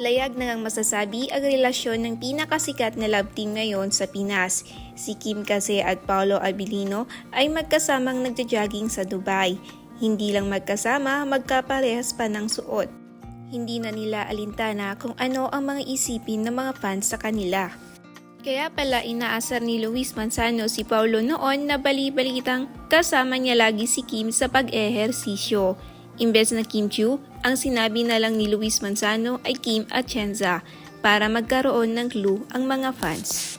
Pahayag na ngang masasabi ang relasyon ng pinakasikat na love team ngayon sa Pinas. Si Kim Kase at Paolo Abilino ay magkasamang nagja-jogging sa Dubai. Hindi lang magkasama, magkaparehas pa ng suot. Hindi na nila alintana kung ano ang mga isipin ng mga fans sa kanila. Kaya pala inaasar ni Luis Manzano si Paulo noon na bali-balitang kasama niya lagi si Kim sa pag-ehersisyo. Imbes na Kim Chiu, ang sinabi na lang ni Luis Manzano ay Kim Atienza para magkaroon ng clue ang mga fans.